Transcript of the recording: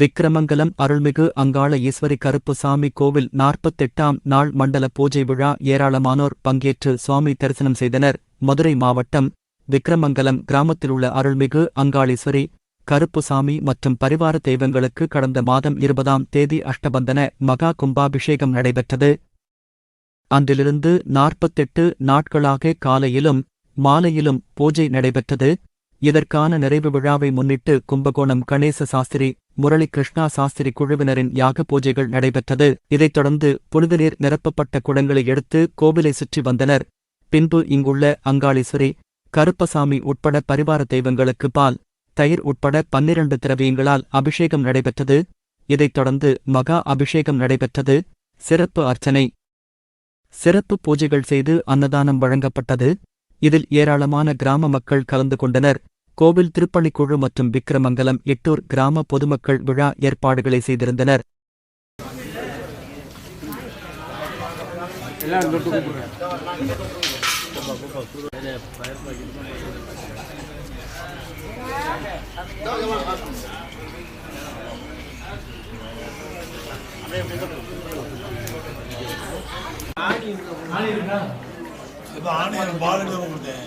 விக்கிரமங்கலம் அருள்மிகு அங்காள ஈஸ்வரி கருப்புசாமி கோவில் நாற்பத்தெட்டாம் நாள் மண்டல பூஜை விழா ஏராளமானோர் பங்கேற்று சுவாமி தரிசனம் செய்தனர். மதுரை மாவட்டம் விக்கிரமங்கலம் கிராமத்திலுள்ள அருள்மிகு அங்காளீஸ்வரி கருப்புசாமி மற்றும் பரிவார தெய்வங்களுக்கு கடந்த மாதம் இருபதாம் தேதி அஷ்டபந்தன மகா கும்பாபிஷேகம் நடைபெற்றது. அன்றிலிருந்து நாற்பத்தெட்டு நாட்களாக காலையிலும் மாலையிலும் பூஜை நடைபெற்றது. இதற்கான நிறைவு விழாவை முன்னிட்டு கும்பகோணம் கணேச சாஸ்திரி முரளி கிருஷ்ணா சாஸ்திரி குழுவினரின் யாக பூஜைகள் நடைபெற்றது. இதைத் தொடர்ந்து புனிதநீர் நிரப்பப்பட்ட குடங்களை எடுத்து கோவிலை சுற்றி வந்தனர். பின்பு இங்குள்ள அங்காளீஸ்வரி கருப்பசாமி உட்பட பரிவார தெய்வங்களுக்கு பால் தயிர் உட்பட பன்னிரண்டு திரவியங்களால் அபிஷேகம் நடைபெற்றது. இதைத் தொடர்ந்து மகா அபிஷேகம் நடைபெற்றது. சிறப்பு அர்ச்சனை. சிறப்பு பூஜைகள் செய்து அன்னதானம் வழங்கப்பட்டது. இதில் ஏராளமான கிராம மக்கள் கலந்து கொண்டனர் கோவில் திருப்பணிக்குழு மற்றும் விக்கிரமங்கலம் எட்டூர் கிராம பொதுமக்கள் விழா ஏற்பாடுகளை செய்திருந்தனர் எல்லாம் இருக்கா இப்போ ஆணையம் பால் தான் கொடுத்தேன்